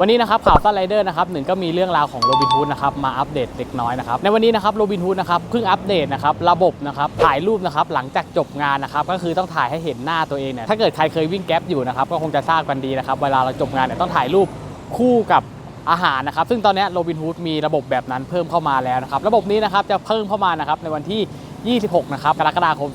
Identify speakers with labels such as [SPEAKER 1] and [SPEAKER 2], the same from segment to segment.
[SPEAKER 1] วันนี้นะครับข่าวซันไรเดอร์นะครับหนึ่งก็มีเรื่องราวของโรบินฮูดนะครับมาอัปเดตเล็กน้อยนะครับในวันนี้นะครับโรบินฮูดนะครับเพิ่งอัปเดตนะครับระบบนะครับถ่ายรูปนะครับหลังจากจบงานนะครับก็คือต้องถ่ายให้เห็นหน้าตัวเองเนี่ยถ้าเกิดใครเคยวิ่งแก๊ปอยู่นะครับก็คงจะทราบกันดีนะครับเวลาเราจบงานเนี่ยต้องถ่ายรูปคู่กับอาหารนะครับซึ่งตอนนี้โรบินฮูดมีระบบแบบนั้นเพิ่มเข้ามาแล้วนะครับระบบนี้นะครับจะเพิ่มเข้ามานะครับในวันที่ 26 นะครับ กรกฎาคม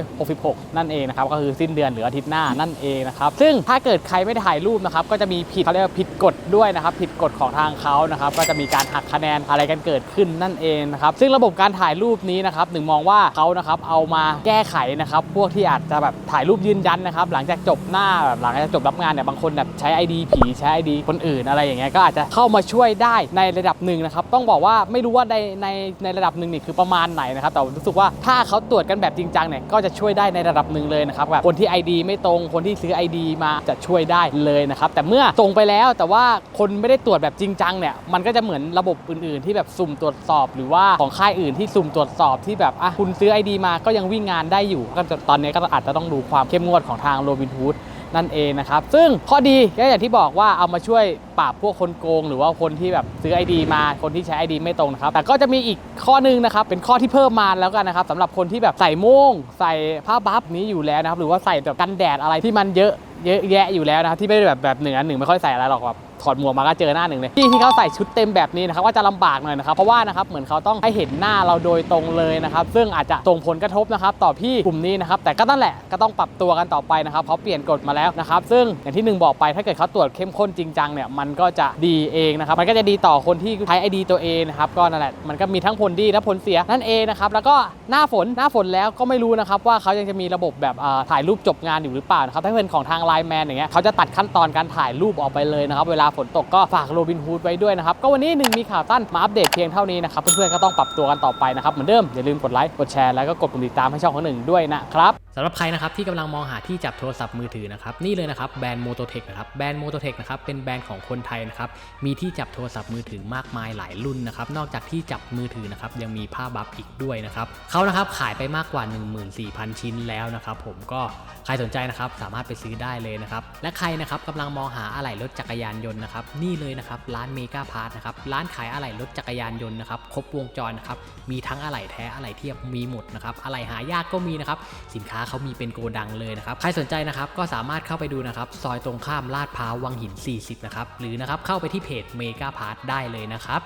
[SPEAKER 1] 2566 นั่นเองนะครับ ก็คือสิ้นเดือนหรืออาทิตย์หน้านั่นเองนะครับ ซึ่งถ้าเกิดใครไม่ได้ถ่ายรูปนะครับ ก็จะมีผิดเขาเรียกว่าผิดกฎด้วยนะครับ ผิดกฎของทางเขานะครับ ก็จะมีการหักคะแนนอะไรกันเกิดขึ้นนั่นเองนะครับ ซึ่งระบบการถ่ายรูปนี้นะครับหนึ่งมองว่าเขานะครับเอามาแก้ไขนะครับ พวกที่อาจจะแบบถ่ายรูปยืนยันนะครับ หลังจากจบหน้าแบบหลังจากจบรับงานเนี่ย บางคนแบบใช้ ID ผีใช้ ID คนอื่นอะไรอย่างเงี้ย ก็อาจจะเข้ามาช่วยได้ในระดับหนึ่งนะครับ ต้องบอกว่าไม่รู้ว่าในในในระดับหนึ่งนี่คือประมาณไหนนะครับ แต่รู้สึกว่าถ้าเขาตรวจกันแบบจริงจังเนี่ยก็จะช่วยได้ในระดับหนึ่งเลยนะครับแบบคนที่ ID ไม่ตรงคนที่ซื้อ ID มาจะช่วยได้เลยนะครับแต่เมื่อส่งไปแล้วแต่ว่าคนไม่ได้ตรวจแบบจริงจังเนี่ยมันก็จะเหมือนระบบอื่น ๆ ที่แบบสุ่มตรวจสอบ หรือว่าของค่ายอื่นที่สุ่มตรวจสอบที่แบบอะคุณซื้อ ID มาก็ยังวิ่งงานได้อยู่ก็จะตอนนี้ก็อาจจะต้องดูความเข้มงวดของทางโรบินฮูด นั่นเองนะครับ ซึ่งข้อดีก็อย่างที่บอกว่าเอามาช่วยปราบพวกคนโกง หรือว่าคนที่แบบซื้อ ID มาคนที่ใช้ ID ไม่ตรงนะครับ แต่ก็จะมีอีกข้อหนึงนะครับ เป็นข้อที่เพิ่มมาแล้วกันนะครับสำหรับคนที่แบบใส่โม่ง ใส่ผ้าบัฟนี้อยู่แล้วนะครับ หรือว่าใส่แบบกันแดดอะไรที่มันเยอะ เยอะแยะอยู่แล้วนะครับที่ไม่ได้แบบแบบหนึ่งอันหนึ่งไม่ค่อยใส่อะไรหรอกแบบถอดหมวกมาก็เจอหน้าหนึ่งเลยที่ที่เขาใส่ชุดเต็มแบบนี้นะครับก็จะลำบากหน่อยนะครับเพราะว่านะครับเหมือนเขาต้องให้เห็นหน้าเราโดยตรงเลยนะครับซึ่งอาจจะส่งผลกระทบนะครับต่อพี่กลุ่มนี้นะครับแต่ก็นั่นแหละก็ต้องปรับตัวกันต่อไปนะครับเพราะเปลี่ยนกฎมาแล้วนะครับซึ่งอย่างที่หนึ่งบอกไปถ้าเกิดเขาตรวจเข้มข้นจริงจังเนี่ยมันก็จะดีเองนะครับมันก็จะดีต่อคนที่ใช้ไอดีตัวเองนะครับก็นั่นแหละมันก็มีทั้งผลดีและผลเสียนั่นเองนะครับแล้วก็หน้าฝนหน้าฝนแล้วก็ไม่รู้นะครับว่าเขายังจะมีระบบแบบถ่ายรูปจบงานอยู่หรือเปล่านะครับถ้าเป็นของทางไลน์แมนอย่างเงี้ยเขาจะตัดขั้นตอนการถ่ายรูปออกไปเลยนะครับ เวลาฝนตกก็ฝากโรบินฮูดไว้ด้วยนะครับ ก็วันนี้หนึ่งมีข่าวสั้นมาอัปเดตเพียงเท่านี้นะครับ เพื่อนๆก็ต้องปรับตัวกันต่อไปนะครับ เหมือนเดิม อย่าลืมกดไลค์กดแชร์แล้วก็กดปุ่มติดตามให้ช่องของหนึ่งด้วยนะครับสำหรับใครนะครับที่กำลังมองหาที่จับโทรศัพท์มือถือนะครับนี่เลยนะครับแบรนด์โมโตเทคนะครับแบรนด์โมโตเทคนะครับเป็นแบรนด์ของคนไทยนะครับมีที่จับโทรศัพท์มือถือมากมายหลายรุ่นนะครับนอกจากที่จับมือถือนะครับยังมีผ้าบัฟอีกด้วยนะครับเขานะครับขายไปมากกว่า 14,000 ชิ้นแล้วนะครับผมก็ใครสนใจนะครับสามารถไปซื้อได้เลยนะครับ และใครนะครับกำลังมองหาอะไหล่รถจักรยานยนต์นะครับ นี่เลยนะครับร้านเมกาพาร์ทนะครับ ร้านขายอะไหล่รถจักรยานยนต์นะครับ ครบวงจรนะครับ มีทั้งอะไหล่แท้อะไหล่เทียบมีหมดนะครับ อะไหล่หายากก็มีนะครับ สินค้าเขามีเป็นโกดังเลยนะครับ ใครสนใจนะครับก็สามารถเข้าไปดูนะครับ ซอยตรงข้ามลาดพร้าววังหิน 40 นะครับ หรือนะครับเข้าไปที่เพจเมกาพาร์ทได้เลยนะครับ